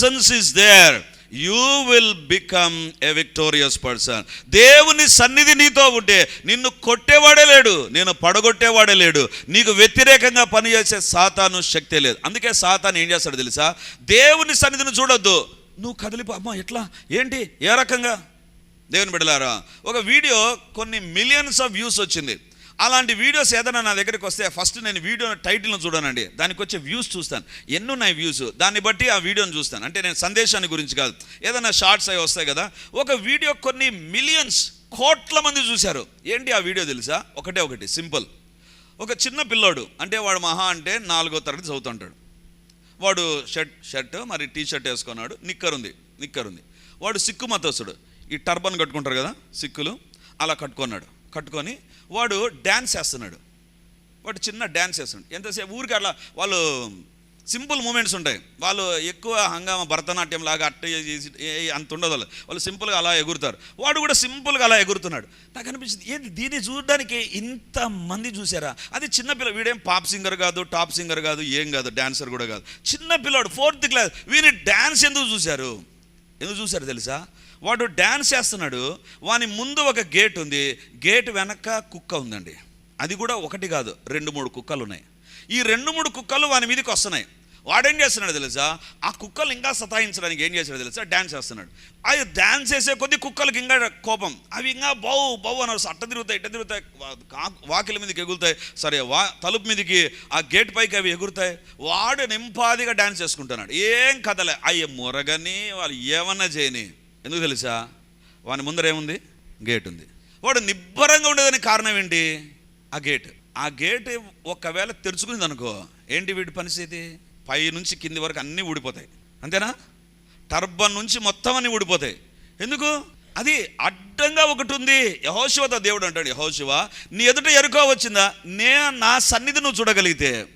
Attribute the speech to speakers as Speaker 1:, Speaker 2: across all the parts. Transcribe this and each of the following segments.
Speaker 1: Presence is there you will become a victorious person దేవుని సన్నిధి నీతో ఉంటే నిన్ను కొట్టేవాడే లేడు నేను పడగొట్టేవాడే లేడు. నీకు వ్యతిరేకంగా పనిచేసే సాతాను శక్తే లేదు. అందుకే సాతాను ఏం చేస్తాడు తెలుసా? దేవుని సన్నిధిని చూడొద్దు. నువ్వు కదిలిపో. అమ్మా ఎట్లా? ఏంటి? ఏ రకంగా? దేవుని బిడలారా ఒక వీడియో కొన్ని మిలియన్స్ ఆఫ్ వ్యూస్ వచ్చింది. అలాంటి వీడియోస్ ఏదైనా నా దగ్గరికి వస్తే ఫస్ట్ నేను వీడియో టైటిల్ను చూడనండి. దానికి వచ్చే వ్యూస్ చూస్తాను. ఎన్ని ఉన్నాయి వ్యూస్ దాన్ని బట్టి ఆ వీడియోని చూస్తాను. అంటే నేను సందేశాన్ని గురించి కాదు. ఏదైనా షార్ట్స్ అవి వస్తాయి కదా ఒక వీడియో కొన్ని మిలియన్స్ కోట్ల మంది చూశారు. ఏంటి ఆ వీడియో తెలుసా? ఒకటే ఒకటి సింపుల్ ఒక చిన్న పిల్లోడు అంటే వాడు మహా అంటే నాలుగో తరగతి చదువుతుంటాడు. వాడు షర్ట్ షర్ట్ మరి టీ షర్ట్ వేసుకున్నాడు. నిక్కర్ ఉంది నిక్కర్ ఉంది. వాడు సిక్కు మతస్థుడు. ఈ టర్బన్ కట్టుకుంటారు కదా సిక్కులు. అలా కట్టుకున్నాడు. కట్టుకొని వాడు డ్యాన్స్ వేస్తున్నాడు వాడు చిన్న డ్యాన్స్ వేస్తున్నాడు ఎంతసేపు ఊరికి అట్లా వాళ్ళు సింపుల్ మూమెంట్స్ ఉంటాయి. వాళ్ళు ఎక్కువ హంగామా భరతనాట్యం లాగా అట్ట అంత ఉండదు వాళ్ళు. వాళ్ళు సింపుల్గా అలా ఎగురుతారు. వాడు కూడా సింపుల్గా అలా ఎగురుతున్నాడు. నాకు అనిపించింది ఏంటి దీన్ని చూడడానికి ఇంతమంది చూసారా? అది చిన్న పిల్ల వీడేం పాప్ సింగర్ కాదు టాప్ సింగర్ కాదు ఏం కాదు డాన్సర్ కూడా కాదు. చిన్న పిల్లాడు ఫోర్త్ క్లాస్ వీని డ్యాన్స్ ఎందుకు చూశారు? ఎందుకు చూశారు తెలుసా? వాడు డ్యాన్స్ చేస్తున్నాడు వాని ముందు ఒక గేట్ ఉంది గేట్ వెనక కుక్క ఉందండి. అది కూడా ఒకటి కాదు రెండు మూడు కుక్కలు ఉన్నాయి. ఈ రెండు మూడు కుక్కలు వాని మీదకి వస్తున్నాయి. వాడేం చేస్తున్నాడు తెలుసా? ఆ కుక్కలు ఇంకా సతాయించడానికి ఏం చేశాడు తెలుసా? డ్యాన్స్ చేస్తున్నాడు. అవి డ్యాన్స్ చేసే కొద్ది కుక్కలకి ఇంకా కోపం. అవి ఇంకా బౌ బౌ అన్నారు అట్ట తిరుగుతాయి ఇట్ట తిరుగుతాయి వాకిలి వాకిల మీదకి ఎగురుతాయి. సరే వా తలుపు మీదకి ఆ గేట్ పైకి అవి ఎగురుతాయి. వాడు నింపాదిగా డ్యాన్స్ చేసుకుంటున్నాడు. ఏం కథలే. అయ్యే మురగని వాళ్ళు ఏమన్నా చేయని. ఎందుకు తెలుసా? వాని ముందరేముంది గేట్ ఉంది. వాడు నిబ్బరంగా ఉండేదానికి కారణం ఏంటి? ఆ గేట్. ఆ గేట్ ఒకవేళ తెరుచుకుంది అనుకో ఏంటి వీడి పరిస్థితి? పై నుంచి కింది వరకు అన్నీ ఊడిపోతాయి. అంతేనా? టర్బన్ నుంచి మొత్తం అన్నీ ఊడిపోతాయి. ఎందుకు? అది అడ్డంగా ఒకటి ఉంది. యహోశివతో దేవుడు అంటాడు యహోశివ నీ ఎదుట ఎరుకో వచ్చిందా? నే నా సన్నిధి నువ్వు చూడగలిగితే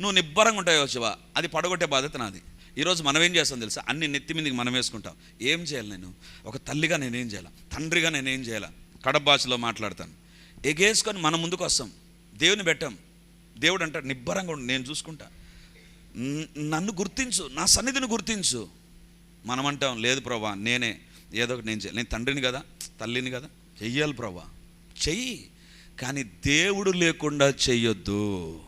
Speaker 1: నువ్వు నిబ్బరంగా ఉంటావు యహోశివ అది పడగొట్టే బాధ్యత నాది. ఈరోజు మనం ఏం చేస్తాం తెలుసా? అన్ని నెత్తి మీదకి మనం వేసుకుంటాం. ఏం చేయాలి నేను? ఒక తల్లిగా నేనేం చేయాలి? తండ్రిగా నేనేం చేయాలి? కడప భాషలో మాట్లాడతాను. ఎగేసుకొని మన ముందుకు వస్తాం. దేవుని పెట్టాం. దేవుడు అంటాడు నిబ్బరంగా నేను చూసుకుంటా. నన్ను గుర్తించు నా సన్నిధిని గుర్తించు. మనం అంటాం లేదు ప్రభా నేనే ఏదో ఒకటి నేను చేయాలి. నేను తండ్రిని కదా తల్లిని కదా చెయ్యాలి ప్రభా. చెయ్యి కానీ దేవుడు లేకుండా చెయ్యొద్దు.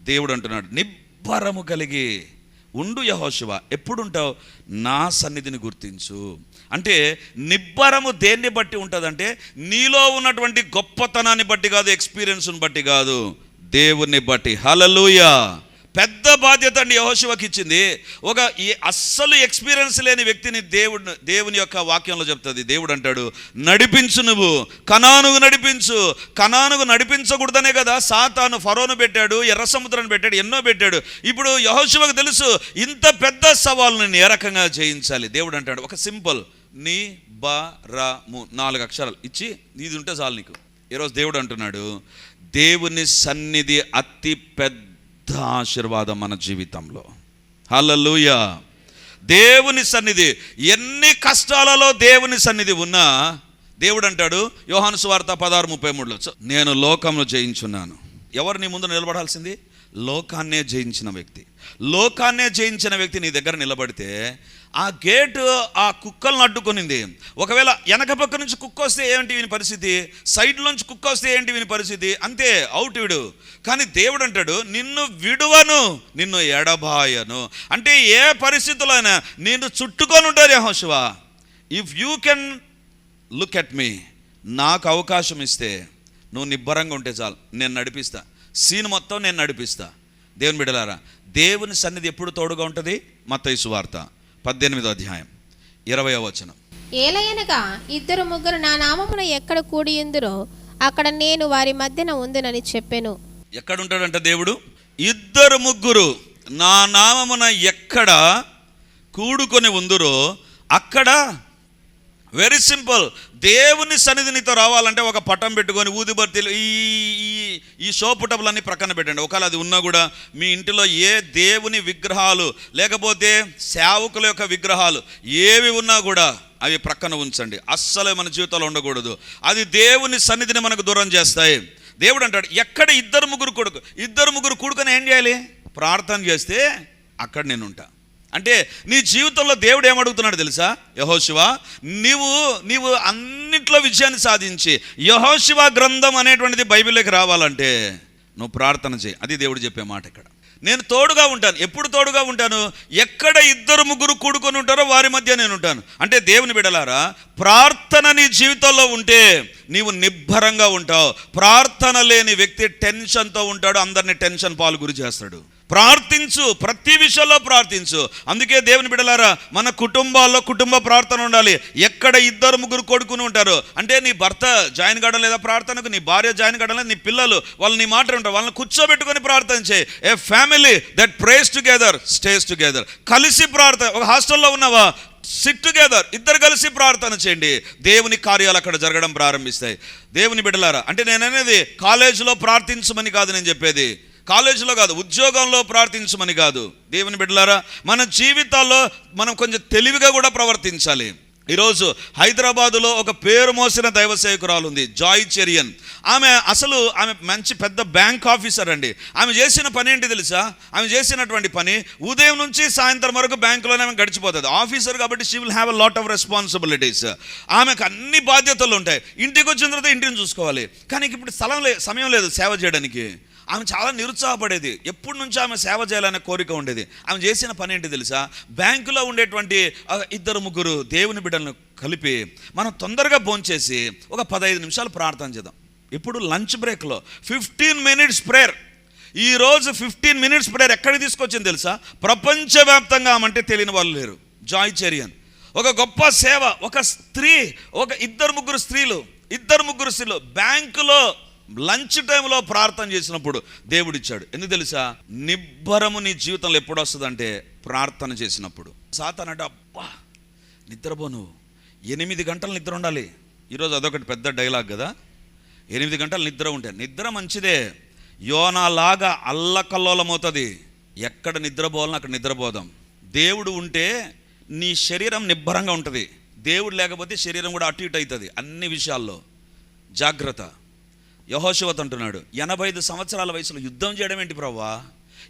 Speaker 1: దేవుడు అంటున్నాడు నిబ్బరము కలిగి ఉండు యహోశివ ఎప్పుడుంటావు? నా సన్నిధిని గుర్తించు. అంటే నిబ్బరము దేన్ని బట్టి ఉంటుందంటే నీలో ఉన్నటువంటి గొప్పతనాన్ని బట్టి కాదు ఎక్స్పీరియన్స్ని బట్టి కాదు. దేవుని బట్టి. హలలుయా పెద్ద బాధ్యత అండి యహోశివకి ఇచ్చింది. ఒక ఈ అస్సలు ఎక్స్పీరియన్స్ లేని వ్యక్తిని దేవుడు దేవుని యొక్క వాక్యంలో చెప్తుంది. దేవుడు అంటాడు నడిపించు నువ్వు కనానుగు నడిపించు కనానుగు నడిపించకూడదనే కదా సాతాను ఫరోను పెట్టాడు ఎర్ర సముద్రాన్ని పెట్టాడు ఎన్నో పెట్టాడు. ఇప్పుడు యహోశివకు తెలుసు ఇంత పెద్ద సవాలు నేను ఏ రకంగా జయించాలి? దేవుడు అంటాడు ఒక సింపుల్ నీ బ రాము నాలుగు అక్షరాలు ఇచ్చి ఇది ఉంటే చాలు నీకు. ఈరోజు దేవుడు అంటున్నాడు దేవుని సన్నిధి అతి పెద్ద ఆశీర్వాదం మన జీవితంలో. హలలుయ దేవుని సన్నిధి ఎన్ని కష్టాలలో దేవుని సన్నిధి ఉన్నా దేవుడు అంటాడు యోహాను సువార్త పదహారు ముప్పై మూడులో నేను లోకంలో జయించున్నాను. ఎవరు నీ ముందు నిలబడాల్సింది? లోకాన్నే జయించిన వ్యక్తి. లోకాన్నే జయించిన వ్యక్తి నీ దగ్గర నిలబడితే ఆ గేటు ఆ కుక్కలను అడ్డుకొనింది. ఒకవేళ వెనక పక్క నుంచి కుక్క వస్తే ఏంటి వీని పరిస్థితి? సైడ్లోంచి కుక్క వస్తే ఏంటి వీని పరిస్థితి? అంతే అవుట్ విడు. కానీ దేవుడు అంటాడు నిన్ను విడువను నిన్ను ఎడబాయను. అంటే ఏ పరిస్థితుల్లో అయినా నిన్ను చుట్టుకొని ఉంటారు యహోశివ if you can look at me నాకు అవకాశం ఇస్తే నువ్వు నిబ్బరంగా ఉంటే చాలు. నేను నడిపిస్తా. సీన్ మొత్తం నేను నడిపిస్తా. దేవుని బిడలారా దేవుని సన్నిధి ఎప్పుడు తోడుగా ఉంటుంది? మత్తయి సువార్త. పద్దెనిమిదో అధ్యాయం ఇరవై వచనం.
Speaker 2: ఏలయనగా ఇద్దరు ముగ్గురు నా నామమున ఎక్కడ కూడి ఉందురో అక్కడ నేను వారి మధ్యన ఉందునని చెప్పెను.
Speaker 1: ఎక్కడ ఉంటాడంట దేవుడు? ఇద్దరు ముగ్గురు నా నామమున ఎక్కడ కూడుకొని ఉందురో అక్కడ. వెరీ సింపుల్ దేవుని సన్నిధి నీతో రావాలంటే ఒక పటం పెట్టుకొని ఊదిబర్తీలు ఈ ఈ ఈ షోపుటములన్నీ ప్రక్కన పెట్టండి. ఒకవేళ అది ఉన్నా కూడా మీ ఇంటిలో ఏ దేవుని విగ్రహాలు లేకపోతే సేవకుల యొక్క విగ్రహాలు ఏవి ఉన్నా కూడా అవి ప్రక్కన ఉంచండి. అస్సలే మన జీవితంలో ఉండకూడదు. అది దేవుని సన్నిధిని మనకు దూరం చేస్తాయి. దేవుడు అంటాడు ఎక్కడ ఇద్దరు ముగ్గురు కొడుకు ఇద్దరు ముగ్గురు కొడుకుని ఏం చేయాలి? ప్రార్థన చేస్తే అక్కడ నేను ఉంటా. అంటే నీ జీవితంలో దేవుడు ఏమడుగుతున్నాడు తెలుసా? యహోశివ నీవు నీవు అన్నిట్లో విజయాన్ని సాధించి యహోశివ గ్రంథం అనేటువంటిది బైబిల్లోకి రావాలంటే నువ్వు ప్రార్థన చేయి. అది దేవుడు చెప్పే మాట ఇక్కడ. నేను తోడుగా ఉంటాను. ఎప్పుడు తోడుగా ఉంటాను? ఎక్కడ ఇద్దరు ముగ్గురు కూడుకొని ఉంటారో వారి మధ్య నేను ఉంటాను. అంటే దేవుని బిడలారా ప్రార్థన నీ జీవితంలో ఉంటే నీవు నిబ్బరంగా ఉంటావు. ప్రార్థన లేని వ్యక్తి టెన్షన్తో ఉంటాడు అందరిని టెన్షన్ పాలు గురి చేస్తాడు. ప్రార్థించు ప్రతి విషయంలో ప్రార్థించు. అందుకే దేవుని బిడలారా మన కుటుంబాల్లో కుటుంబ ప్రార్థన ఉండాలి. ఎక్కడ ఇద్దరు ముగ్గురు కొడుకుని ఉంటారు? అంటే నీ భర్త జాయిన్ కావడం లేదా ప్రార్థనకు నీ భార్య జాయిన్ కావడం లేదా నీ పిల్లలు వాళ్ళు నీ మాట ఉంటారు వాళ్ళని కూర్చోబెట్టుకొని ప్రార్థన చేయి. A family that prays together stays together. కలిసి ప్రార్థన ఒక హాస్టల్లో ఉన్నావా? Sit together. ఇద్దరు కలిసి ప్రార్థన చేయండి. దేవుని కార్యాలు అక్కడ జరగడం ప్రారంభిస్తాయి. దేవుని బిడ్డలారా అంటే నేను అనేది కాలేజీలో ప్రార్థించమని కాదు నేను చెప్పేది. కాలేజీలో కాదు ఉద్యోగంలో ప్రార్థించమని కాదు. దేవుని బిడ్డలారా మన జీవితాల్లో మనం కొంచెం తెలివిగా కూడా ప్రవర్తించాలి. ఈరోజు హైదరాబాదులో ఒక పేరు మోసిన దైవ సేవకురాలు ఉంది జాయ్ చెరియన్. ఆమె అసలు ఆమె మంచి పెద్ద బ్యాంక్ ఆఫీసర్ అండి. ఆమె చేసిన పని ఏంటి తెలుసా? ఆమె చేసినటువంటి పని ఉదయం నుంచి సాయంత్రం వరకు బ్యాంకులోనే ఆమె గడిచిపోతుంది. ఆఫీసర్ కాబట్టి she will have a lot of responsibilities ఆమెకు అన్ని బాధ్యతలు ఉంటాయి. ఇంటికి వచ్చిన తర్వాత ఇంటిని చూసుకోవాలి. కానీ ఇప్పుడు స్థలం లే సమయం లేదు సేవ చేయడానికి. ఆమె చాలా నిరుత్సాహపడేది. ఎప్పటి నుంచి ఆమె సేవ చేయాలనే కోరిక ఉండేది. ఆమె చేసిన పని ఏంటి తెలుసా? బ్యాంకులో ఉండేటువంటి ఇద్దరు ముగ్గురు దేవుని బిడ్డలను కలిపి మనం తొందరగా భోంచేసి ఒక పదహైదు నిమిషాలు ప్రార్థన చేద్దాం. ఇప్పుడు లంచ్ బ్రేక్లో. Fifteen minutes prayer. ఈరోజు ఫిఫ్టీన్ మినిట్స్ ప్రేయర్ ఎక్కడికి తీసుకొచ్చింది తెలుసా? ప్రపంచవ్యాప్తంగా ఆమంటే తెలియని వాళ్ళు లేరు. Joy Cherian. ఒక గొప్ప సేవ ఒక స్త్రీ ఒక ఇద్దరు ముగ్గురు స్త్రీలు ఇద్దరు ముగ్గురు స్త్రీలు బ్యాంకులో లంచ్ టైంలో ప్రార్థన చేసినప్పుడు దేవుడు ఇచ్చాడు ఎందుకు తెలుసా? నిబ్బరము నీ జీవితంలో ఎప్పుడు వస్తుందంటే ప్రార్థన చేసినప్పుడు. సాతాన్ అంటే అబ్బా నిద్రపో నువ్వు. ఎనిమిది గంటలు నిద్ర ఉండాలి. ఈరోజు అదొకటి పెద్ద డైలాగ్ కదా. ఎనిమిది గంటలు నిద్ర ఉంటే నిద్ర మంచిదే. యోనాలాగా అల్లకల్లోలమవుతుంది. ఎక్కడ నిద్రపోవాలని అక్కడ నిద్రపోదాం దేవుడు ఉంటే నీ శరీరం నిబ్బరంగా ఉంటుంది. దేవుడు లేకపోతే శరీరం కూడా అటు ఇటు అవుతుంది అన్ని విషయాల్లో. జాగ్రత్త. యహోశివత్ అంటున్నాడు ఎనభై ఐదు సంవత్సరాల వయసులో యుద్ధం చేయడం ఏంటి ప్రవ్వా?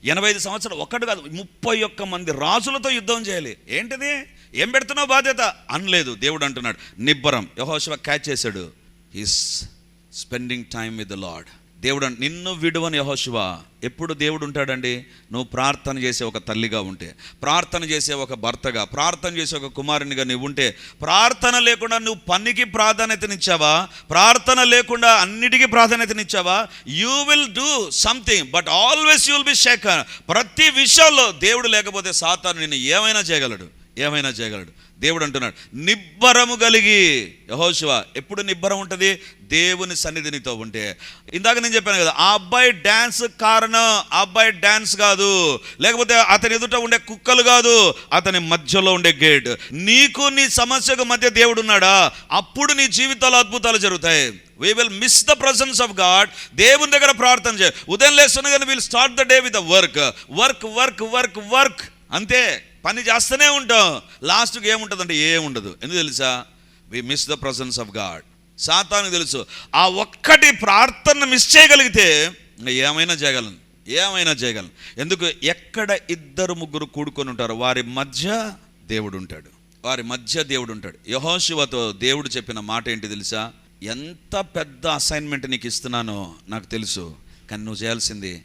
Speaker 1: ఎనభై ఐదు సంవత్సరాలు ఒక్కటి కాదు ముప్పై ఒక్క మంది రాజులతో యుద్ధం చేయాలి. ఏంటిది? ఏం పెడుతున్నావు బాధ్యత? అనలేదు దేవుడు అంటున్నాడు నిబ్బరం. యహోశివ క్యాచ్ చేశాడు. Is spending time with the Lord దేవుడు నిన్ను విడువని యహోశివ ఎప్పుడు దేవుడు ఉంటాడండి? నువ్వు ప్రార్థన చేసే ఒక తల్లిగా ఉంటే ప్రార్థన చేసే ఒక భర్తగా ప్రార్థన చేసే ఒక కుమారునిగా నువ్వు ఉంటే ప్రార్థన లేకుండా నువ్వు పనికి ప్రాధాన్యతనిచ్చావా? ప్రార్థన లేకుండా అన్నిటికీ ప్రాధాన్యతనిచ్చావా? You will do something but always you will be shaker ప్రతి విషయంలో దేవుడు లేకపోతే సాతాను నిన్ను ఏమైనా చేయగలడు? ఏమైనా చేయగలడు? దేవుడు అంటున్నాడు నిబ్బరము కలిగి యహోశివ ఎప్పుడు నిబ్బరం ఉంటుంది? దేవుని సన్నిధినితో ఉంటే. ఇందాక నేను చెప్పాను కదా ఆ అబ్బాయి డ్యాన్స్ కారణం ఆ అబ్బాయి డ్యాన్స్ కాదు. లేకపోతే అతని ఎదుట ఉండే కుక్కలు కాదు అతని మధ్యలో ఉండే గేట్. నీకు నీ సమస్యకు మధ్య దేవుడు ఉన్నాడా అప్పుడు నీ జీవితాలు అద్భుతాలు జరుగుతాయి. We will miss the presence of God దేవుని దగ్గర ప్రార్థన చేయ. ఉదయం లేస్తున్నా will start the day with work work work work work అంతే. పని చేస్తూనే ఉంటాం. లాస్ట్కి ఏముంటుందంటే ఏముండదు. ఎందుకు తెలుసా? We miss the presence of God సాతానికి తెలుసు. ఆ ఒక్కటి ప్రార్థన మిస్ చేయగలిగితే ఏమైనా చేయగలను. ఏమైనా చేయగలను. ఎందుకు? ఎక్కడ ఇద్దరు ముగ్గురు కూడుకొని ఉంటారో వారి మధ్య దేవుడు ఉంటాడు. వారి మధ్య దేవుడు ఉంటాడు. యహోశివతో దేవుడు చెప్పిన మాట ఏంటి తెలుసా? ఎంత పెద్ద అసైన్మెంట్ నీకు ఇస్తున్నానో నాకు తెలుసు. కానీ నువ్వు చేయాల్సింది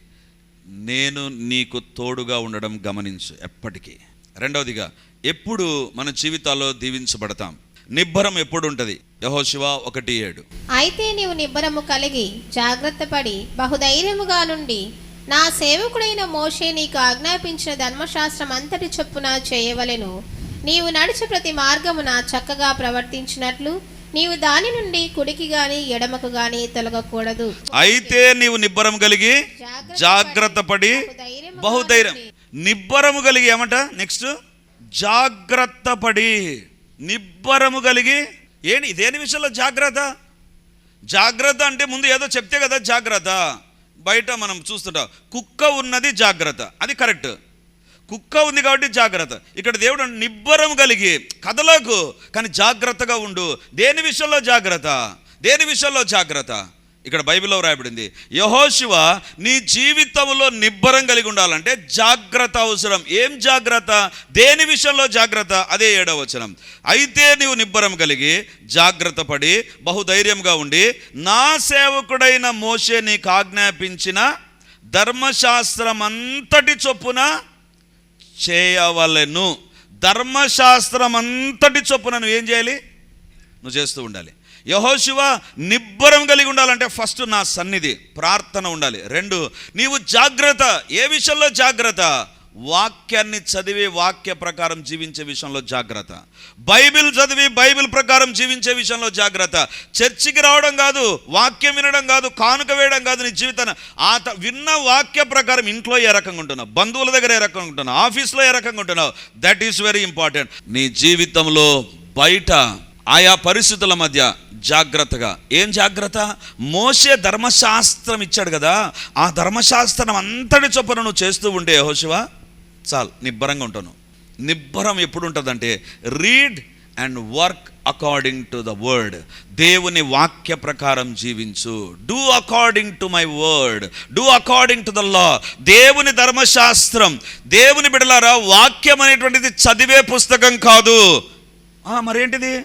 Speaker 1: నేను నీకు తోడుగా ఉండడం గమనించు ఎప్పటికీ. రెండవదిగా ఎప్పుడు మన జీవితాల్లో దీవించబడతాం? నిబ్బరం ఎప్పుడు ఉంటుంది యహోశివ ఒకటి ఏడు.
Speaker 2: అయితే నీవు నిబ్బరము కలిగి జాగ్రత్త పడి బహుధైర్యముగా నుండి నా సేవకుడైన మోషే నీకు ఆజ్ఞాపించిన ధర్మశాస్త్రం అంతటి చొప్పున చేయవలెను. నీవు నడిచి ప్రతి మార్గమున చక్కగా ప్రవర్తించినట్లు నీవు దాని నుండి కుడికి గాని ఎడమకు గాని తొలగకూడదు.
Speaker 1: అయితే నీవు నిబ్బరం కలిగి జాగ్రత్త పడి బహుధైర్యం నిబ్బరము కలిగి ఏమంట? నెక్స్ట్ జాగ్రత్త పడి. నిబ్బరము కలిగి. ఏంటి దేని విషయంలో జాగ్రత్త? జాగ్రత్త అంటే ముందు ఏదో చెప్తే కదా జాగ్రత్త. బయట మనం చూస్తుంటాం కుక్క ఉన్నది జాగ్రత్త. అది కరెక్ట్. కుక్క ఉంది కాబట్టి జాగ్రత్త. ఇక్కడ దేవుడు నిబ్బరం కలిగి కథలకు కానీ జాగ్రత్తగా ఉండు. దేని విషయంలో జాగ్రత్త? దేని విషయంలో జాగ్రత్త? ఇక్కడ బైబిల్లో వ్రాయబడింది యహోశివ నీ జీవితంలో నిబ్బరం కలిగి ఉండాలంటే జాగ్రత్త అవసరం. ఏం జాగ్రత్త? దేని విషయంలో జాగ్రత్త? అదే ఏడవ వచనం. అయితే నీవు నిబ్బరం కలిగి జాగ్రత్త పడి బహుధైర్యంగా ఉండి నా సేవకుడైన మోషే నీకు ఆజ్ఞాపించిన ధర్మశాస్త్రం అంతటి చొప్పున చేయవలెను. ధర్మశాస్త్రం అంతటి చొప్పున నువ్వు ఏం చేయాలి? నువ్వు చేస్తూ ఉండాలి. యహోశివ నిబ్బరం కలిగి ఉండాలంటే ఫస్ట్ నా సన్నిధి ప్రార్థన ఉండాలి. రెండు నీవు జాగ్రత్త ఏ విషయంలో జాగ్రత్త? వాక్యాన్ని చదివి వాక్య ప్రకారం జీవించే విషయంలో జాగ్రత్త. బైబిల్ చదివి బైబిల్ ప్రకారం జీవించే విషయంలో జాగ్రత్త. చర్చికి రావడం కాదు వాక్యం వినడం కాదు కానుక వేయడం కాదు నీ జీవితాన్ని ఆ విన్న వాక్య ప్రకారం ఇంట్లో ఏ రకంగా ఉంటున్నావు? బంధువుల దగ్గర ఏ రకంగా ఉంటున్నావు? ఆఫీస్లో ఏ రకంగా ఉంటున్నావు? దట్ ఈస్ వెరీ ఇంపార్టెంట్ నీ జీవితంలో బయట ఆయా పరిస్థితుల మధ్య జాగ్రత్తగా. ఏం జాగ్రత్త? మోసే ధర్మశాస్త్రం ఇచ్చాడు కదా ఆ ధర్మశాస్త్రం అంతటి చొప్పున నువ్వు చేస్తూ ఉంటే హోశివ చాలు నిబ్బరంగా ఉంటాను. నిబ్బరం ఎప్పుడు ఉంటుందంటే read and work according to the word దేవుని వాక్య ప్రకారం జీవించు. Do according to my word do according to the law దేవుని ధర్మశాస్త్రం. దేవుని బిడలారా వాక్యం అనేటువంటిది చదివే పుస్తకం కాదు. మరేంటిది?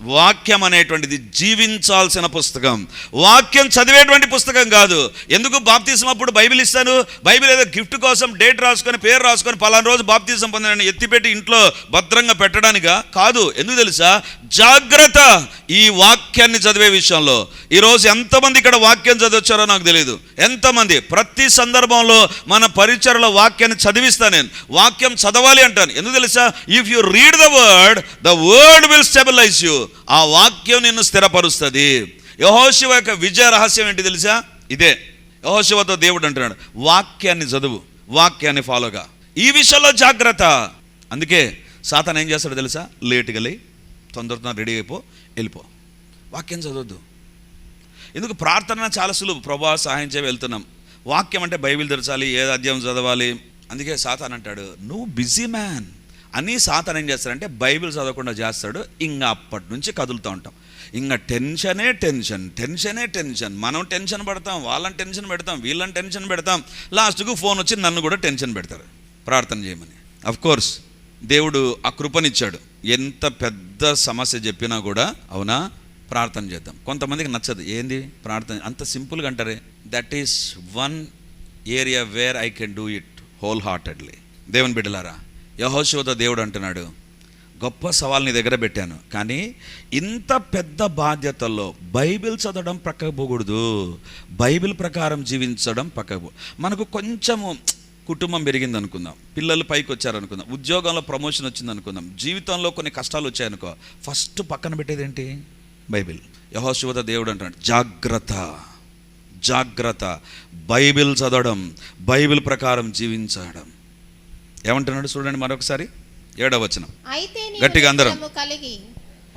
Speaker 1: వాక్యం అనేటువంటిది జీవించాల్సిన పుస్తకం. వాక్యం చదివేటువంటి పుస్తకం కాదు. ఎందుకు బాప్తీసం అప్పుడు బైబిల్ ఇస్తాను? బైబిల్ ఏదో గిఫ్ట్ కోసం డేట్ రాసుకొని పేరు రాసుకొని పలానా రోజు బాప్తీసం పొందిన ఎత్తిపెట్టి ఇంట్లో భద్రంగా పెట్టడానికా? కాదు. ఎందుకు తెలుసా? జాగ్రత్త ఈ వాక్యాన్ని చదివే విషయంలో. ఈరోజు ఎంతమంది ఇక్కడ వాక్యం చదివచ్చారో నాకు తెలియదు ఎంతమంది? ప్రతి సందర్భంలో మన పరిచయలో వాక్యాన్ని చదివిస్తా నేను. వాక్యం చదవాలి అంటాను. ఎందుకు తెలుసా? If you read the word the word will stabilize you ఆ వాక్యం నిన్ను స్థిరపరుస్తుంది. యహోశివ యొక్క విజయ రహస్యం ఏంటి తెలుసా? ఇదే. యహోశివతో దేవుడు అంటున్నాడు వాక్యాన్ని చదువు వాక్యాన్ని ఫాలోగా ఈ విషయంలో జాగ్రత్త. అందుకే సాతాన్ ఏం చేస్తాడో తెలుసా? లేటుగా లే తొందరతో రెడీ అయిపో వెళ్ళిపో. వాక్యం చదవద్దు. ఎందుకు? ప్రార్థన చాలా సులువు. ప్రభా సహాయం చేయ వెళ్తున్నాం. వాక్యం అంటే బైబిల్ తెరచాలి ఏ అధ్యాయం చదవాలి. అందుకే సాతాన్ అంటాడు నువ్వు బిజీ మ్యాన్. అని సాతాన్ ఏం చేస్తాడంటే బైబిల్ చదవకుండా చేస్తాడు. ఇంకా అప్పటి నుంచి కదులుతూ ఉంటాం. ఇంకా టెన్షనే టెన్షన్ టెన్షనే టెన్షన్. మనం టెన్షన్ పడతాం వాళ్ళని టెన్షన్ పెడతాం వీళ్ళని టెన్షన్ పెడతాం. లాస్ట్కు ఫోన్ వచ్చి నన్ను కూడా టెన్షన్ పెడతారు ప్రార్థన చేయమని. అఫ్ కోర్స్ దేవుడు ఆ కృపనిచ్చాడు. ఎంత పెద్ద సమస్య చెప్పినా కూడా అవునా? ప్రార్థన చేద్దాం. కొంతమందికి నచ్చదు. ఏంది? ప్రార్థన. అంత సింపుల్గా అంటారే. That is one area where I can do it whole heartedly దేవుని బిడ్డలారా యహోశివతో దేవుడు అంటున్నాడు గొప్ప సవాల్ నీ దగ్గర పెట్టాను కానీ ఇంత పెద్ద బాధ్యతల్లో బైబిల్ చదవడం పక్కకు పోకూడదు బైబిల్ ప్రకారం జీవించడం పక్కకు మనకు కొంచెము కుటుంబం పెరిగింది అనుకుందాం పిల్లలు పైకి వచ్చారనుకుందాం ఉద్యోగంలో ప్రమోషన్ వచ్చింది అనుకుందాం జీవితంలో కొన్ని కష్టాలు వచ్చాయనుకో ఫస్ట్ పక్కన పెట్టేది ఏంటి? బైబిల్. యహోశివత దేవుడు అంటున్నాడు జాగ్రత్త జాగ్రత్త. బైబిల్ చదవడం బైబిల్ ప్రకారం జీవించడం. ఏమంటున్నాడు చూడండి మరొకసారి ఏడవ వచనం.
Speaker 2: అయితే
Speaker 1: గట్టిగా అందరం.
Speaker 2: కలిగి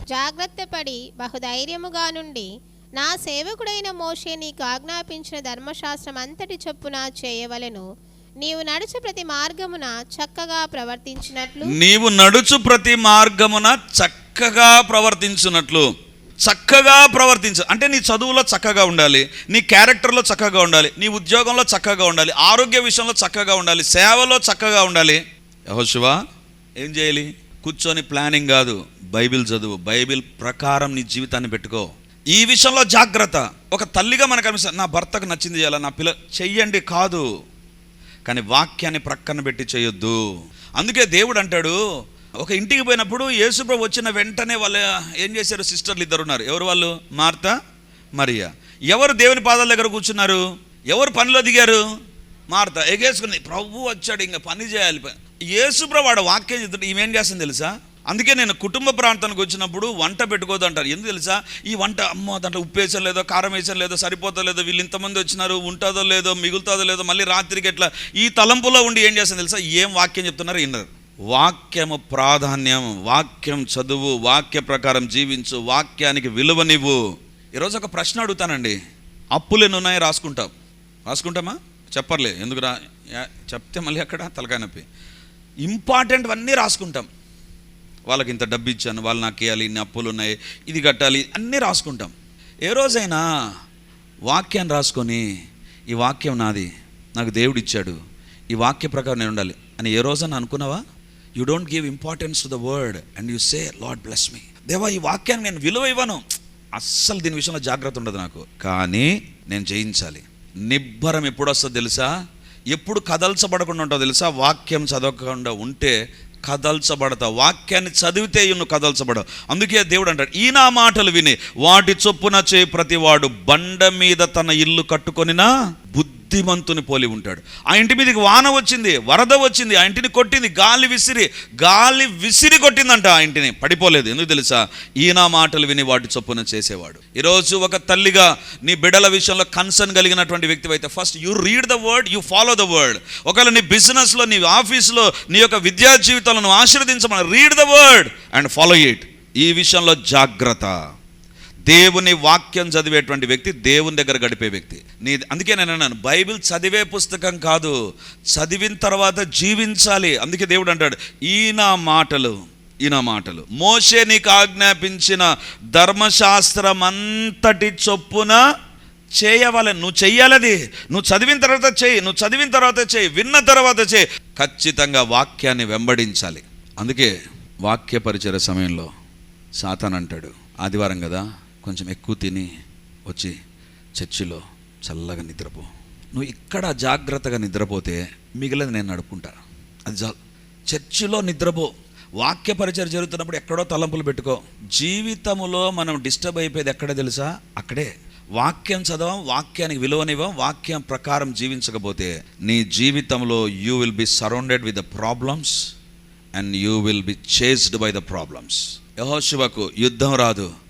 Speaker 2: జాగ్రత్త పడి బహుధైర్యముగా నుండి నా సేవకుడైన మోషే నీకు ఆజ్ఞాపించిన ధర్మశాస్త్రం అంతటి చొప్పున చేయవలెను. నీవు నడుచు ప్రతి మార్గమున చక్కగా ప్రవర్తించినట్లు.
Speaker 1: నీవు నడుచు ప్రతి మార్గమున చక్కగా ప్రవర్తించున్నట్లు చక్కగా ప్రవర్తించు. అంటే నీ చదువులో చక్కగా ఉండాలి నీ క్యారెక్టర్లో చక్కగా ఉండాలి నీ ఉద్యోగంలో చక్కగా ఉండాలి ఆరోగ్య విషయంలో చక్కగా ఉండాలి సేవలో చక్కగా ఉండాలి. యహోశివా ఏం చేయాలి? కూర్చొని ప్లానింగ్ కాదు బైబిల్ చదువు. బైబిల్ ప్రకారం నీ జీవితాన్ని పెట్టుకో. ఈ విషయంలో జాగ్రత్త. ఒక తల్లిగా మనకు అనిపిస్తుంది నా భర్తకు నచ్చింది చేయాలా? నా పిల్ల చెయ్యండి కాదు. కానీ వాక్యాన్ని ప్రక్కన పెట్టి చేయొద్దు. అందుకే దేవుడు అంటాడు ఒక ఇంటికి పోయినప్పుడు యేసుప్రభు వచ్చిన వెంటనే వాళ్ళు ఏం చేశారు? సిస్టర్లు ఇద్దరు ఉన్నారు ఎవరు వాళ్ళు? Martha Maria. ఎవరు దేవుని పాదాల దగ్గర కూర్చున్నారు? ఎవరు పనిలో దిగారు? మార్త. ఎగేసుకుని ప్రభు వచ్చాడు ఇంకా పని చేయాలి. యేసుప్రభు వాడు వాక్యం చెప్తుంటే ఈమెం చేస్తుంది తెలుసా? అందుకే నేను కుటుంబ ప్రాంతానికి వచ్చినప్పుడు వంట పెట్టుకోదు అంటారు. ఎందుకు తెలుసా? ఈ వంట అమ్మో దాంట్లో ఉప్పు వేసాం లేదో కారం వేసా లేదో సరిపోతో లేదో వీళ్ళు ఇంతమంది వచ్చినారు ఉంటుందో లేదో మిగులుతుందో లేదో మళ్ళీ రాత్రికి ఎట్లా? ఈ తలంపులో ఉండి ఏం చేస్తాను తెలుసా? ఏం వాక్యం చెప్తున్నారు? విన్నారు. వాక్యము ప్రాధాన్యం వాక్యం చదువు వాక్య ప్రకారం జీవించు వాక్యానికి విలువనివ్వు. ఈరోజు ఒక ప్రశ్న అడుగుతానండి. అప్పులు ఎన్ని ఉన్నాయో రాసుకుంటాం రాసుకుంటామా? చెప్పర్లే. ఎందుకు రా యా- చెప్తే మళ్ళీ అక్కడ తలకాయ నొప్పి. ఇంపార్టెంట్ అన్నీ రాసుకుంటాం. వాళ్ళకి ఇంత డబ్బు ఇచ్చాను వాళ్ళు నాకు ఇవ్వాలి ఇన్ని అప్పులు ఉన్నాయి ఇది కట్టాలి అన్నీ రాసుకుంటాం. ఏ రోజైనా వాక్యాన్ని రాసుకొని ఈ వాక్యం నాది నాకు దేవుడు ఇచ్చాడు ఈ వాక్య ప్రకారం నేను ఉండాలి అని ఏ రోజన్నా అనుకున్నావా? You don't give importance to the word and you say Lord bless me దేవా ఈ వాక్యాన్ని నేను విలువ ఇవ్వను. అస్సలు దీని విషయంలో జాగ్రత్త ఉండదు నాకు. కానీ నేను జయించాలి. నిబ్బరం ఎప్పుడు వస్తుందో తెలుసా? ఎప్పుడు కదల్చబడకుండా ఉంటావు తెలుసా? వాక్యం చదవకుండా ఉంటే కదల్చబడతావు. వాక్యాన్ని చదివితే నువ్వు కదల్చబడవు. అందుకే దేవుడు అంటాడు ఈ నా మాటలు విని వాటి చొప్పున చేయి ప్రతివాడు బండ మీద తన ఇల్లు కట్టుకొనినా బుద్ధి బుద్ధిమంతుని పోలి ఉంటాడు. ఆ ఇంటి మీదకి వాన వచ్చింది వరద వచ్చింది ఆ ఇంటిని కొట్టింది గాలి విసిరి గాలి విసిరి కొట్టిందంట ఆ ఇంటిని. పడిపోలేదు. ఎందుకు తెలుసా? ఈయన మాటలు విని వాటి చొప్పున చేసేవాడు. ఈరోజు ఒక తల్లిగా నీ బిడ్డల విషయంలో కన్సర్న్ కలిగినటువంటి వ్యక్తి అయితే first you read the word you follow the word. ఒకవేళ నీ బిజినెస్లో నీ ఆఫీస్లో నీ యొక్క విద్యా జీవితంలో నువ్వు ఆశీర్వదించమని read the word and follow it. ఈ విషయంలో జాగ్రత్త. దేవుని వాక్యం చదివేటువంటి వ్యక్తి దేవుని దగ్గర గడిపే వ్యక్తి. నీ అందుకే నేను అన్నాను బైబిల్ చదివే పుస్తకం కాదు చదివిన తర్వాత జీవించాలి. అందుకే దేవుడు అంటాడు ఈయన మాటలు ఈయన మాటలు. మోషే నీకు ఆజ్ఞాపించిన ధర్మశాస్త్రం అంతటి చొప్పున చేయవాలి నువ్వు చెయ్యాలది. నువ్వు చదివిన తర్వాత చేయి నువ్వు చదివిన తర్వాత చేయి విన్న తర్వాత చేయి ఖచ్చితంగా వాక్యాన్ని వెంబడించాలి. అందుకే వాక్య పరిచయ సమయంలో సాతాన్ అంటాడు. ఆదివారం కదా? కొంచెం ఎక్కువ తిని వచ్చి చర్చిలో చల్లగా నిద్రపో. నువ్వు ఇక్కడ జాగ్రత్తగా నిద్రపోతే మిగిలిన నేను నడుపుకుంటా. అది చాలు. చర్చిలో నిద్రపో. వాక్య పరిచయం జరుగుతున్నప్పుడు ఎక్కడో తలంపులు పెట్టుకో. జీవితములో మనం డిస్టర్బ్ అయిపోయేది ఎక్కడ తెలుసా? అక్కడే. వాక్యం చదవం వాక్యానికి విలువనివ్వం వాక్యం ప్రకారం జీవించకపోతే నీ జీవితంలో you will be surrounded with the problems and you will be chased by the problems యహోశివకు యుద్ధం రాదు.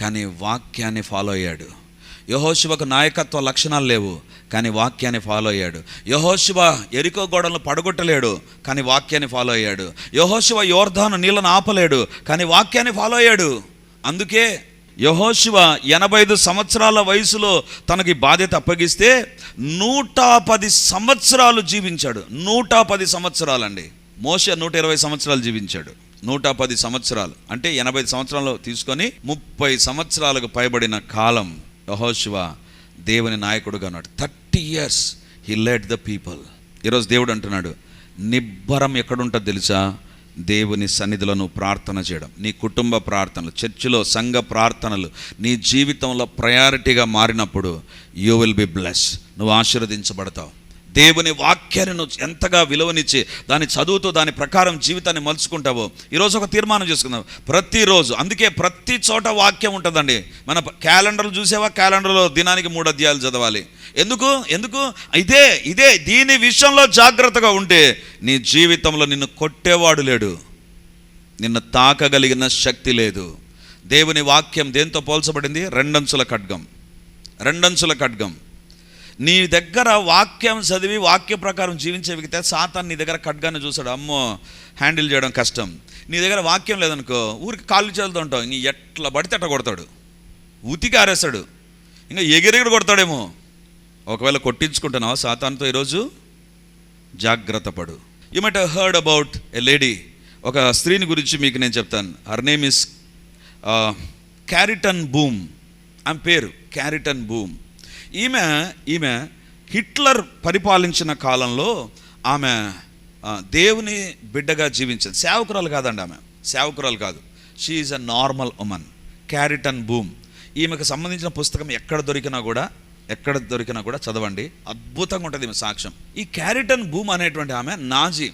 Speaker 1: కానీ వాక్యాన్ని ఫాలో అయ్యాడు. యహోశివకు నాయకత్వ లక్షణాలు లేవు కానీ వాక్యాన్ని ఫాలో అయ్యాడు. యహోశివ ఎరికో గోడలను పడగొట్టలేడు కానీ వాక్యాన్ని ఫాలో అయ్యాడు. యహోశివ యోర్ధాను నీళ్ళను ఆపలేడు కానీ వాక్యాన్ని ఫాలో అయ్యాడు. అందుకే యహోశివ ఎనభై ఐదు సంవత్సరాల వయసులో తనకి బాధ్యత అప్పగిస్తే నూట పది సంవత్సరాలు జీవించాడు. నూట పది సంవత్సరాలండి. మోష నూట ఇరవై సంవత్సరాలు జీవించాడు. నూట పది సంవత్సరాలు. అంటే ఎనభై సంవత్సరాలు తీసుకొని ముప్పై సంవత్సరాలకు పైబడిన కాలం యహోశివ దేవుని నాయకుడుగా ఉన్నాడు. Thirty years he led the people ఈరోజు దేవుడు అంటున్నాడు నిబ్బరం ఎక్కడుంటుంది తెలుసా? దేవుని సన్నిధిలో నువ్వు ప్రార్థన చేయడం. నీ కుటుంబ ప్రార్థనలు చర్చిలో సంఘ ప్రార్థనలు నీ జీవితంలో ప్రయారిటీగా మారినప్పుడు యూ విల్ బి బ్లెస్ నువ్వు ఆశీర్వదించబడతావు. దేవుని వాక్యాన్ని ఎంతగా విలువనిచ్చి దాన్ని చదువుతూ దాని ప్రకారం జీవితాన్ని మలుచుకుంటావో ఈరోజు ఒక తీర్మానం చేసుకుందాం. ప్రతిరోజు అందుకే ప్రతి చోట వాక్యం ఉంటుందండి. మన క్యాలెండర్లు చూసేవా? క్యాలెండర్లో దినానికి మూడు అధ్యాయాలు చదవాలి. ఎందుకు? ఎందుకు? ఇదే ఇదే దీని విషయంలో జాగ్రత్తగా ఉంటే నీ జీవితంలో నిన్ను కొట్టేవాడు లేడు. నిన్ను తాకగలిగిన శక్తి లేదు. దేవుని వాక్యం దేంతో పోల్చబడింది? రెండంచుల ఖడ్గం. రెండంచుల ఖడ్గం. నీ దగ్గర వాక్యం చదివి వాక్య ప్రకారం జీవించే వ్యక్తి సాతాన్ నీ దగ్గర ఖడ్గాన్ని చూసాడు అమ్మో హ్యాండిల్ చేయడం కష్టం. నీ దగ్గర వాక్యం లేదనుకో ఊరికి కాళ్ళు చేతులతో ఉంటావు. నీ ఎట్లా పడితే అట్ట కొడతాడు. ఉతికి ఆరేస్తాడు. ఇంకా ఎగిరెగిరి కొడతాడేమో. ఒకవేళ కొట్టించుకుంటున్నావా సాతాన్తో ఈరోజు? జాగ్రత్త పడు. You might heard about a lady ఒక స్త్రీని గురించి మీకు నేను చెప్తాను. Her name is Corrie ten Boom ఆమె పేరు క్యారిటన్ బూమ్ ఈమె ఈమె హిట్లర్ పరిపాలించిన కాలంలో ఆమె దేవుని బిడ్డగా జీవించింది. సేవకురాలు కాదండి ఆమె. సేవకురాలు కాదు. She is a normal woman Corrie ten Boom ఈమెకు సంబంధించిన పుస్తకం ఎక్కడ దొరికినా కూడా ఎక్కడ దొరికినా కూడా చదవండి. అద్భుతంగా ఉంటుంది ఈమె సాక్ష్యం. ఈ క్యారిటన్ బూమ్ అనేటువంటి ఆమె నాజీ.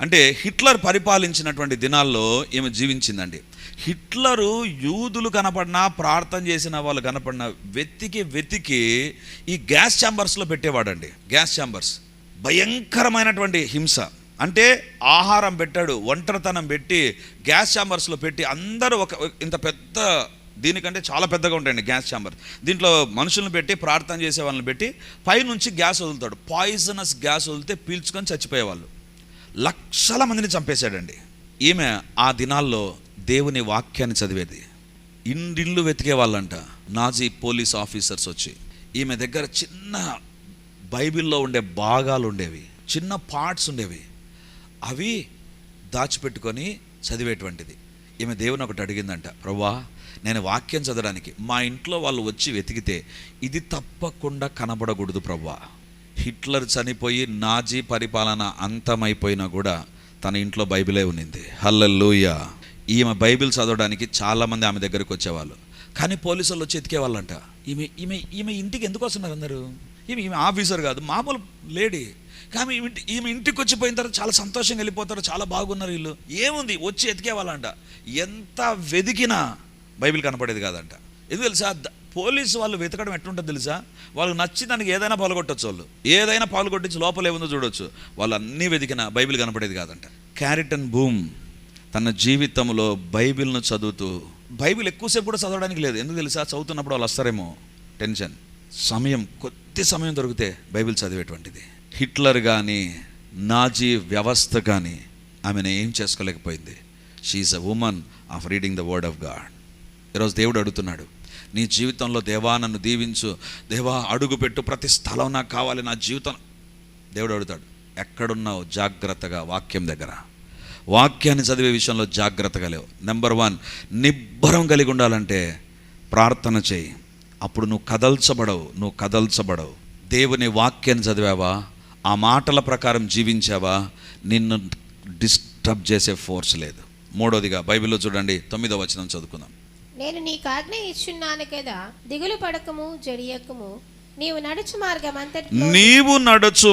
Speaker 1: అంటే హిట్లర్ పరిపాలించినటువంటి దినాల్లో ఈమె జీవించిందండి. హిట్లరు యూదులు కనపడినా ప్రార్థన చేసిన వాళ్ళు కనపడిన వెతికి వెతికి ఈ గ్యాస్ ఛాంబర్స్లో పెట్టేవాడండి. Gas chambers. భయంకరమైనటువంటి హింస. అంటే ఆహారం పెట్టాడు ఒంటరితనం పెట్టి గ్యాస్ ఛాంబర్స్లో పెట్టి అందరూ ఒక ఇంత పెద్ద దీనికంటే చాలా పెద్దగా ఉంటాయండి గ్యాస్ ఛాంబర్. దీంట్లో మనుషులను పెట్టి ప్రార్థన చేసే వాళ్ళని పెట్టి పైనుంచి గ్యాస్ వదులుతాడు. పాయిజనస్ గ్యాస్ వదిలితే పీల్చుకొని చచ్చిపోయేవాళ్ళు. లక్షల మందిని చంపేశాడండి. ఈమె ఆ దినాల్లో దేవుని వాక్యాన్ని చదివేది. ఇండిళ్ళు వెతికే వాళ్ళంట. నాజీ పోలీస్ ఆఫీసర్స్ వచ్చి. ఈమె దగ్గర చిన్న బైబిల్లో ఉండే భాగాలు ఉండేవి. చిన్న పార్ట్స్ ఉండేవి. అవి దాచిపెట్టుకొని చదివేటువంటిది. ఈమె దేవుని ఒకటి అడిగిందంట. ప్రభా నేను వాక్యం చదవడానికి మా ఇంట్లో వాళ్ళు వచ్చి వెతికితే ఇది తప్పకుండా కనబడకూడదు ప్రవ్వా. హిట్లర్ చనిపోయి నాజీ పరిపాలన అంతమైపోయినా కూడా తన ఇంట్లో బైబిలే ఉన్నింది. హల్లెలూయ. ఈమె బైబిల్ చదవడానికి చాలామంది ఆమె దగ్గరికి వచ్చేవాళ్ళు. కానీ పోలీసు వాళ్ళు వచ్చి ఎతికేవాళ్ళంట. ఈమె ఈమె ఈమె ఇంటికి ఎందుకు వస్తున్నారు అందరూ? ఈమె ఈమె ఆఫీసర్ కాదు మామూలు లేడీ. కానీ ఈమె ఇంటికి వచ్చిపోయిన తర్వాత చాలా సంతోషంగా వెళ్ళిపోతారు చాలా బాగున్నారు వీళ్ళు. ఏముంది? వచ్చి ఎతికేవాళ్ళంట. ఎంత వెతికినా బైబిల్ కనపడేది కాదంట. ఎందుకు తెలుసా? పోలీసు వాళ్ళు వెతకడం ఎట్లుంటుంది తెలుసా? వాళ్ళకి నచ్చి దానికి ఏదైనా పాల్గొట్టచ్చు వాళ్ళు. ఏదైనా పాల్గొట్టించి లోపల ఏముందో చూడొచ్చు. వాళ్ళు అన్నీ వెతికినా బైబిల్ కనపడేది కాదంట. Corrie ten Boom. తన జీవితంలో బైబిల్ను చదువుతూ బైబిల్ ఎక్కువసేపు కూడా చదవడానికి లేదు. ఎందుకు తెలుసా? చదువుతున్నప్పుడు వాళ్ళు వస్తారేమో. టెన్షన్ సమయం కొద్ది సమయం దొరికితే బైబిల్ చదివేటువంటిది. హిట్లర్ కానీ నాజీ వ్యవస్థ కానీ ఆమెను ఏం చేసుకోలేకపోయింది. She is a woman of reading the word of God ఈరోజు దేవుడు అడుగుతున్నాడు నీ జీవితంలో దేవా నన్ను దీవించు దేవా అడుగు పెట్టు ప్రతి స్థలం నాకు కావాలి నా జీవితం దేవుడు అడుగుతాడు ఎక్కడున్నావు? జాగ్రత్తగా వాక్యం దగ్గర. వాక్యాన్ని చదివే విషయంలో జాగ్రత్తగా లేవు. నెంబర్ వన్ నిబ్బరం కలిగి ఉండాలంటే ప్రార్థన చేయి. అప్పుడు నువ్వు కదల్చబడవు నువ్వు కదల్చబడవు. దేవుని వాక్యాన్ని చదివావా? ఆ మాటల ప్రకారం జీవించావా? నిన్ను డిస్టర్బ్ చేసే ఫోర్స్ లేదు. మూడోదిగా బైబిల్లో చూడండి తొమ్మిదో వచనం చదువుకుందాం.
Speaker 2: నేను నీకు ఆజ్ఞ ఇచ్చున్నాను కదా దిగులు పడకము జడియకము నీవు నడుచు మార్గం అంతటిలో
Speaker 1: నీవు నడుచు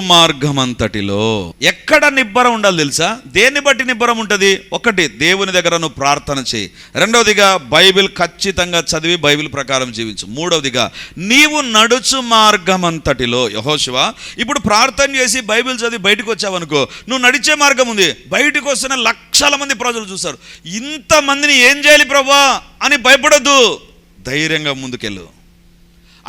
Speaker 1: ఎక్కడ నిబ్బరం ఉండాలి తెలుసా? దేన్ని బట్టి నిబ్బరం ఉంటుంది? ఒకటి దేవుని దగ్గర నువ్వు ప్రార్థన చేయి. రెండవదిగా బైబిల్ ఖచ్చితంగా చదివి బైబిల్ ప్రకారం జీవించు. మూడవదిగా నీవు నడుచు మార్గం అంతటిలో యహోశివ ఇప్పుడు ప్రార్థన చేసి బైబిల్ చదివి బయటకు వచ్చావనుకో నువ్వు నడిచే మార్గం ఉంది. బయటకు వస్తున్న లక్షల మంది ప్రజలు చూస్తారు. ఇంతమందిని ఏం చేయాలి ప్రభా? అని భయపడద్దు. ధైర్యంగా ముందుకెళ్ళు.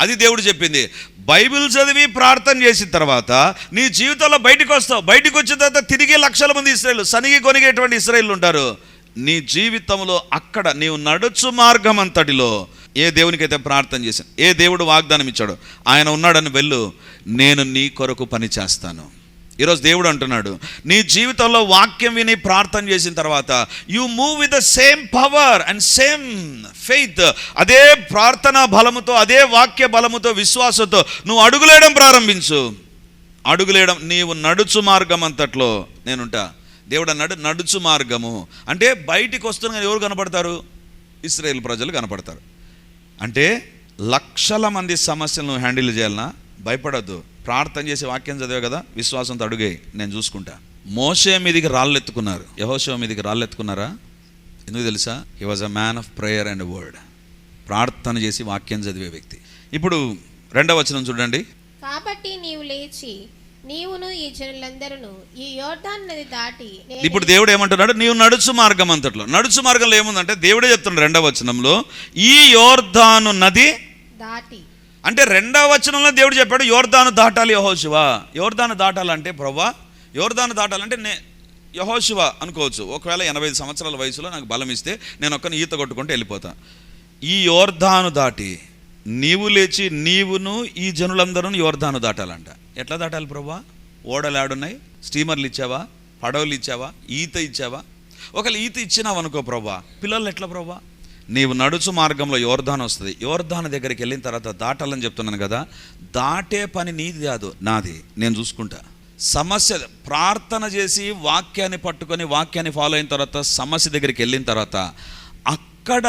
Speaker 1: అది దేవుడు చెప్పింది. బైబిల్ చదివి ప్రార్థన చేసిన తర్వాత నీ జీవితంలో బయటకు వస్తావు. బయటకు వచ్చిన తర్వాత తిరిగి లక్షల మంది ఇస్రాయేల్ సనిగి కొనిగేటువంటి ఇస్రాయేల్ ఉంటారు. నీ జీవితంలో అక్కడ నీవు నడుచు మార్గం అంతటిలో ఏ దేవునికైతే ప్రార్థన చేశాను ఏ దేవుడు వాగ్దానం ఇచ్చాడు ఆయన ఉన్నాడని వెళ్ళు. నేను నీ కొరకు పని చేస్తాను. ఈరోజు దేవుడు అంటున్నాడు నీ జీవితంలో వాక్యం విని ప్రార్థన చేసిన తర్వాత you move with the same power and same faith అదే ప్రార్థన బలముతో అదే వాక్య బలముతో విశ్వాసంతో నువ్వు అడుగులేయడం ప్రారంభించు. అడుగులేయడం నీవు నడుచు మార్గం అంతట్లో నేనుంటా. దేవుడు అన్నాడు నడుచు మార్గము. అంటే బయటికి వస్తున్న ఎవరు కనపడతారు? ఇస్రాయేల్ ప్రజలు కనపడతారు. అంటే లక్షల మంది సమస్యలను హ్యాండిల్ చేయాలన్నా భయపడద్దు. ప్రార్థన చేసి వాక్యం చదివే కదా విశ్వాసంతో అడుగే నేను చూసుకుంటా. మోసే మీదికి రాళ్ళు ఎత్తుకున్నారు. యహోశివ మీదికి రాళ్ళు ఎత్తుకున్నారా? ఎందుకు తెలుసా? He was a man of prayer and word ప్రార్థన చేసి వాక్యం చదివే వ్యక్తి. ఇప్పుడు రెండవ వచనం చూడండి.
Speaker 2: కాబట్టి నీవు లేచి నీవును ఈ జనులందరూ ఈ యోర్దాన్ నది దాటి
Speaker 1: ఇప్పుడు దేవుడు ఏమంటున్నాడు? నీవు నడుచు మార్గం అంతట్లో. నడుచు మార్గంలో ఏముందంటే దేవుడే చెప్తున్నాడు రెండవ వచనంలో ఈ యోర్ధాను నది
Speaker 2: దాటి.
Speaker 1: అంటే రెండవ వచనంలో దేవుడు చెప్పాడు యోర్దాను దాటాలి యహోశివ యోర్దాను దాటాలంటే ప్రవ్వా యోర్దాను దాటాలంటే నే యహోశివ అనుకోవచ్చు. ఒకవేళ ఎనభై ఐదు సంవత్సరాల వయసులో నాకు బలం ఇస్తే నేను ఒక్కని ఈత కొట్టుకుంటూ వెళ్ళిపోతాను ఈ యోర్ధాను దాటి నీవు లేచి నీవును ఈ జనులందరూ యోర్ధాను దాటాలంట. ఎట్లా దాటాలి ప్రవ్వా? ఓడలాడున్నాయి స్టీమర్లు ఇచ్చావా? పడవలు ఇచ్చావా? ఈత ఇచ్చావా? ఒకవేళ ఈత ఇచ్చినావు అనుకో ప్రవ్వా పిల్లలు ఎట్లా ప్రభా నీవు నడుచు మార్గంలో యోర్ధాన్ వస్తుంది. యోర్ధాన్ దగ్గరికి వెళ్ళిన తర్వాత దాటాలని చెప్తున్నాను కదా దాటే పని నీది కాదు నాది. నేను చూసుకుంటా. సమస్య ప్రార్థన చేసి వాక్యాన్ని పట్టుకొని వాక్యాన్ని ఫాలో అయిన తర్వాత సమస్య దగ్గరికి వెళ్ళిన తర్వాత అక్కడ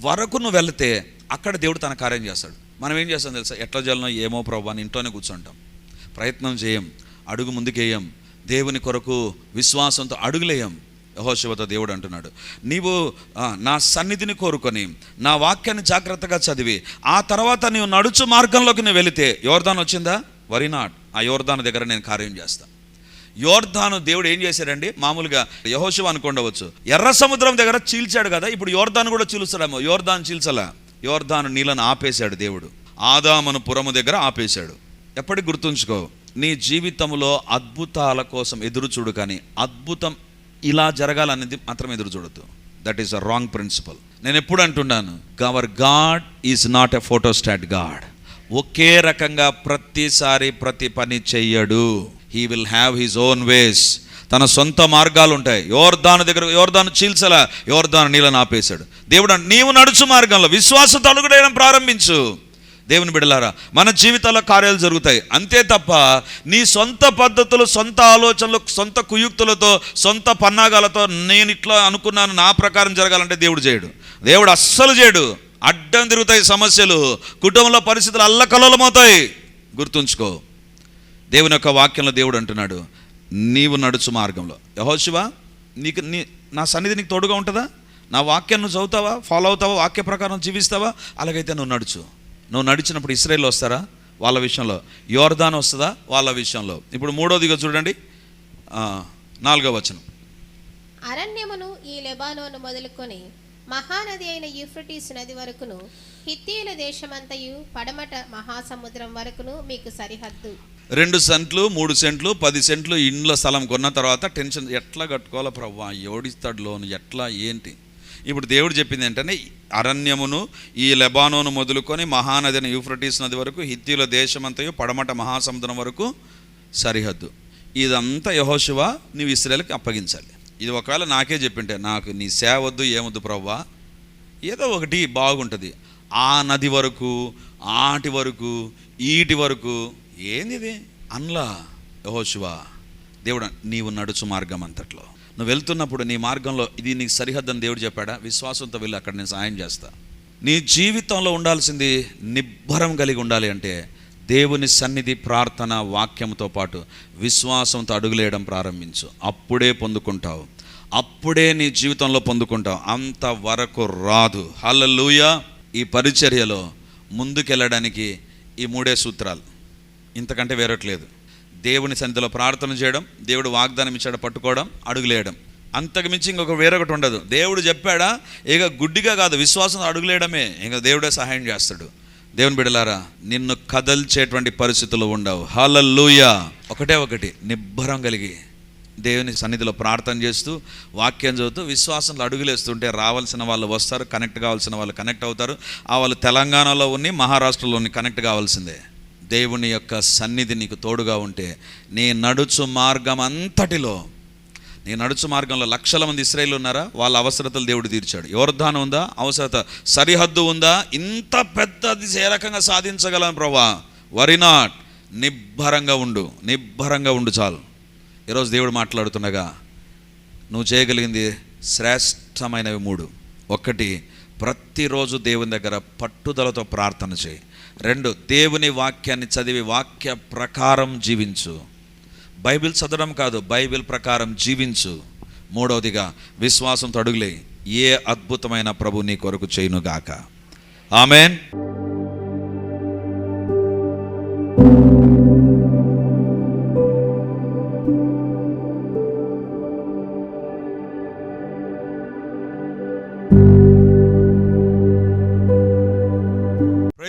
Speaker 1: వరకు నువ్వు వెళితే అక్కడ దేవుడు తన కార్యం చేస్తాడు. మనం ఏం చేస్తాం తెలుసా? ఎట్లా జలనో ఏమో ప్రభు అని ఇంట్లోనే కూర్చుంటాం. ప్రయత్నం చేయం అడుగు ముందుకేయం దేవుని కొరకు విశ్వాసంతో అడుగులేయం. యహోశివతో దేవుడు అంటున్నాడు. నీవు నా సన్నిధిని కోరుకొని నా వాక్యాన్ని జాగ్రత్తగా చదివి ఆ తర్వాత నీవు నడుచు మార్గంలోకి నువ్వు వెళితే యోర్ధాన్ వచ్చిందా? వరి నాట్. ఆ యోర్ధాను దగ్గర నేను కార్యం చేస్తాను యోర్ధాను దేవుడు ఏం చేశాడండి? మామూలుగా యహోశివ అనుకోండవచ్చు ఎర్ర సముద్రం దగ్గర చీల్చాడు కదా ఇప్పుడు యోర్ధాను కూడా చీలుస్తాడేమో. యోర్ధాను చీల్చలా? యోర్ధాను నీళ్ళను ఆపేశాడు దేవుడు. ఆదామను పురము దగ్గర ఆపేశాడు. ఎప్పటికి గుర్తుంచుకో నీ జీవితంలో అద్భుతాల కోసం ఎదురు చూడు కానీ అద్భుతం ఇలా జరగాలనేది మాత్రం ఎదురు చూడద్దు. That is a wrong principle నేను ఎప్పుడు అంటున్నాను our God is not a photostat God ఒకే రకంగా ప్రతిసారి ప్రతి పని చెయ్యడు. He will have his own ways తన సొంత మార్గాలు ఉంటాయి. యోర్దాను దగ్గర యోర్దాను చీల్చలా యోర్దాను నీళ్ళని ఆపేశాడు. దేవుడు నీవు నడుచు మార్గంలో విశ్వాస తలుగుడైన ప్రారంభించు. దేవుని బిడలారా మన జీవితాల్లో కార్యాలు జరుగుతాయి. అంతే తప్ప నీ సొంత పద్ధతులు సొంత ఆలోచనలు సొంత కుయుక్తులతో సొంత పన్నాగాలతో నేను ఇట్లా అనుకున్నాను నా ప్రకారం జరగాలంటే దేవుడు చేయడు. దేవుడు అస్సలు చేయడు. అడ్డం తిరుగుతాయి సమస్యలు కుటుంబంలో పరిస్థితులు అల్లకలలమవుతాయి గుర్తుంచుకో దేవుని యొక్క వాక్యంలో దేవుడు అంటున్నాడు నీవు నడుచు మార్గంలో. యహోశివ నీకు నీ నా సన్నిధి నీకు తోడుగా ఉంటుందా? నా వాక్యాన్ని నువ్వు చదువుతావా? ఫాలో అవుతావా? వాక్య ప్రకారం జీవిస్తావా? అలాగైతే నువ్వు నడుచు. నువ్వు నడిచినప్పుడు ఇస్రాయేల్ వస్తారా? వాళ్ళ విషయంలో. యోర్దాన్ వస్తుందా? వాళ్ళ విషయంలో. ఇప్పుడు మూడోదిగా చూడండి. నాలుగో వచనం.
Speaker 2: అరణ్యమును ఈ లెబానోను మొదలుకొని మహానది అయిన యూఫ్రటీస్ నది వరకును హిత్తీయుల దేశమంతయు పడమట మహాసముద్రం వరకును మీకు సరిహద్దు.
Speaker 1: రెండు సెంట్లు మూడు సెంట్లు పది సెంట్లు ఇండ్ల స్థలం కొన్న తర్వాత టెన్షన్ ఎట్లా కట్టుకోవాలో ప్రవ్వా? ఎవడిస్తాడు లోను ఎట్లా? ఏంటి? ఇప్పుడు దేవుడు చెప్పింది ఏంటంటే అరణ్యమును ఈ లెబానోను మొదలుకొని మహానదిని యూఫ్రటీస్ నది వరకు హిత్తీల దేశమంతయు పడమట మహాసముద్రం వరకు సరిహద్దు. ఇదంతా యహోశివ నీవు ఇస్రాయల్కి అప్పగించాలి. ఇది ఒకవేళ నాకే చెప్పింటే నాకు నీ సేవద్దు ఏమొద్దు ప్రవ్వా? ఏదో ఒకటి బాగుంటుంది. ఆ నది వరకు ఆటి వరకు ఈటి వరకు ఏంది ఇది? అన్లా యహోశివ దేవుడు నీవు నడుచు మార్గం అంతట్లో. నువ్వు వెళ్తున్నప్పుడు నీ మార్గంలో ఇది నీకు సరిహద్దని దేవుడు చెప్పాడా? విశ్వాసంతో వెళ్ళి అక్కడ నేను సాయం చేస్తా. నీ జీవితంలో ఉండాల్సింది నిబ్బరం కలిగి ఉండాలి అంటే దేవుని సన్నిధి ప్రార్థన వాక్యంతో పాటు విశ్వాసంతో అడుగులేయడం ప్రారంభించు. అప్పుడే పొందుకుంటావు. అప్పుడే నీ జీవితంలో పొందుకుంటావు. అంతవరకు రాదు. హలలుయ ఈ పరిచర్యలో ముందుకెళ్ళడానికి ఈ మూడే సూత్రాలు. ఇంతకంటే వేరట్లేదు దేవుని సన్నిధిలో ప్రార్థన చేయడం దేవుడు వాగ్దానం ఇచ్చాడు పట్టుకోవడం అడుగులేయడం. అంతకు మించి ఇంకొక వేరొకటి ఉండదు. దేవుడు చెప్పాడా ఇక గుడ్డిగా కాదు విశ్వాసం అడుగులేయడమే. ఇంకా దేవుడే సహాయం చేస్తాడు. దేవుని బిడలారా నిన్ను కదల్చేటువంటి పరిస్థితులు ఉండవు. హల్లెలూయా. ఒకటే ఒకటి నిబ్బరం కలిగి దేవుని సన్నిధిలో ప్రార్థన చేస్తూ వాక్యం చదువుతూ విశ్వాసంలో అడుగులేస్తుంటే రావాల్సిన వాళ్ళు వస్తారు కనెక్ట్ కావాల్సిన వాళ్ళు కనెక్ట్ అవుతారు. ఆ వాళ్ళు తెలంగాణలో ఉన్ని మహారాష్ట్రలో ఉన్ని కనెక్ట్ కావాల్సిందే. దేవుని యొక్క సన్నిధి నీకు తోడుగా ఉంటే నీ నడుచు మార్గం అంతటిలో నీ నడుచు మార్గంలో లక్షల మంది ఇస్రాయిల్ ఉన్నారా? వాళ్ళ అవసరతలు దేవుడు తీర్చాడు. యోర్ధానం ఉందా? అవసరత. సరిహద్దు ఉందా? ఇంత పెద్దది ఏ రకంగా సాధించగలను ప్రభా వరి నాట్. నిబ్బరంగా ఉండు. నిబ్బరంగా ఉండు చాలు. ఈరోజు దేవుడు మాట్లాడుతుండగా నువ్వు చేయగలిగింది శ్రేష్టమైనవి మూడు. ఒకటి ప్రతిరోజు దేవుని దగ్గర పట్టుదలతో ప్రార్థన చేయి. రెండు దేవుని వాక్యాన్ని చదివి వాక్య ప్రకారం జీవించు. బైబిల్ చదవడం కాదు బైబిల్ ప్రకారం జీవించు. మూడవదిగా విశ్వాసంతో అడుగులే ఏ అద్భుతమైన ప్రభు నీ కొరకు చేయునుగాక. ఆమెన్.